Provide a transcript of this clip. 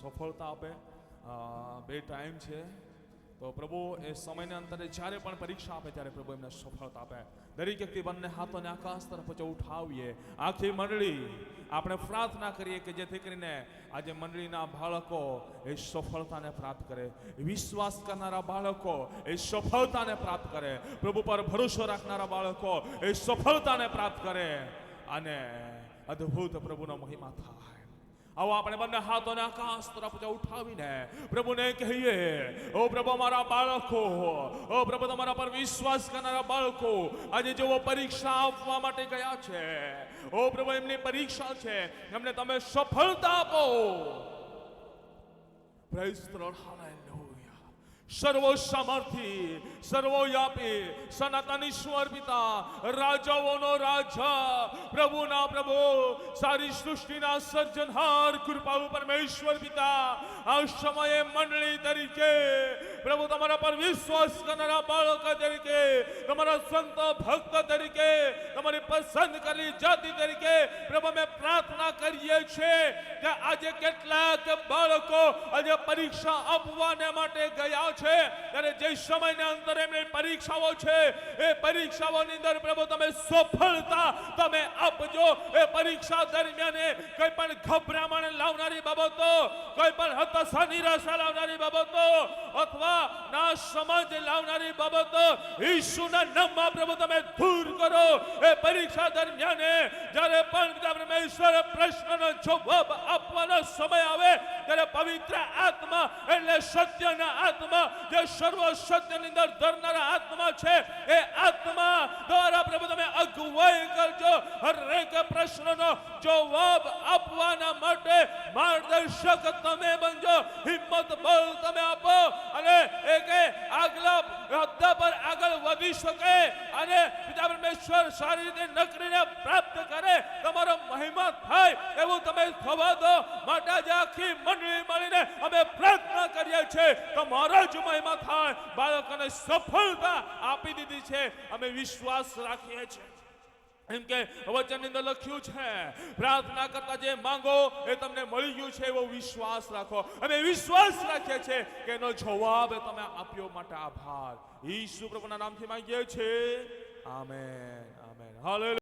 સફળતા આપે. બે ટાઈમ છે. તો પ્રભુ એ સમયના અંતરે જ્યારે પણ પરીક્ષા આપે ત્યારે પ્રભુ એમને સફળતા આપે. દરેક વ્યક્તિ બંને હાથોને આકાશ તરફ જો ઉઠાવીએ. આખી મંડળી આપણે પ્રાર્થના કરીએ કે જેથી કરીને આજે મંડળીના બાળકો એ સફળતાને પ્રાપ્ત કરે. વિશ્વાસ કરનારા બાળકો એ સફળતાને પ્રાપ્ત કરે. પ્રભુ પર ભરોસો રાખનારા બાળકો એ સફળતાને પ્રાપ્ત કરે. અને અદ્ભુત પ્રભુનો મહિમા થાય. આવો આપણે બંને હાથોને આકાશ તરફ ઉઠાવીને પ્રભુને કહીએ, ઓ પ્રભુ અમારા બાળકો, ઓ પ્રભુ તમારા પર વિશ્વાસ કરનારા બાળકો, આજે જેઓ પરીક્ષા આપવા માટે ગયા છે, ઓ પ્રભુ એમની પરીક્ષા છે, એમને તમે સફળતા આપો. પ્રેઝ ધ હાલેલુયા સર્વો સામર્થ્ય સર્વવ્યાપી સનાતન ઈશ્વર પિતા રાજાઓનો રાજા, પ્રભુના પ્રભુ, સારી સૃષ્ટિના સર્જનહાર, કૃપાળુ પરમેશ્વર પિતા, આ સમયે મંડળી તરીકે પ્રભુ, તમારા પર વિશ્વાસ કરનારા બાળકો તરીકે, તમારા સંત ભક્ત તરીકે, તમારી પસંદ કરેલી જાતિ તરીકે, પ્રભુ, અમે પ્રાર્થના કરીએ છીએ કે આજે કેટલાક બાળકો આજે પરીક્ષા આપવાને માટે ગયા છે. ત્યારે જે સમયના અંદર એમની પરીક્ષાઓ છે, એ પરીક્ષાઓની અંદર પ્રભુ, તમે સફળતા તમે આપજો. એ પરીક્ષા દરમિયાન કોઈ પણ ગભરામણ લાવનારી બાબતો, કોઈ પણ હતાશા નિરાશા લાવનારી બાબતો, અથવા ના સમજ લાવનારી બાબતો, ઈસુના નામમાં પ્રભુ તમે દૂર કરો. એ પરીક્ષા દરમિયાન જ્યારે પણ પરમેશ્વર પ્રશ્નનો જવાબ આપવાનો સમય આવે, ત્યારે પવિત્ર આત્મા એટલે સત્યના આત્મા, જે સર્વ સત્યની અંદર ધરનારા આત્મા છે, એ આત્મા દ્વારા પ્રભુ તમે અગુવાઈ કરજો. હરેક પ્રશ્નનો જવાબ આપવાના માટે માર્ગદર્શક તમે બનજો. હિંમત બળ તમે આપો. આગલા પર આગળ વધી શકે અને પિતા પરમેશ્વર સારી રીતે નકરીને પ્રાપ્ત કરે, તમારો મહિમા થાય એવું તમે થવા દો. માટે આખી મંડળી મળીને અમે પ્રાર્થના કરીએ છીએ. તમારો જ મહિમા થાય. બાળકોને સફળતા આપી દીધી છે. અમે વિશ્વાસ રાખીએ છીએ. એમ કે વચનની અંદર લખ્યું છે, પ્રાર્થના કરતા જે માંગો એ તમને મળી ગયું છે એવો વિશ્વાસ રાખો. અમે વિશ્વાસ રાખીએ છીએ કે એનો જવાબ તમે આપ્યો માટે આભાર. ઈસુ પ્રભુના નામથી માંગીએ છીએ. આમેન. આમેન. હાલેલુયા.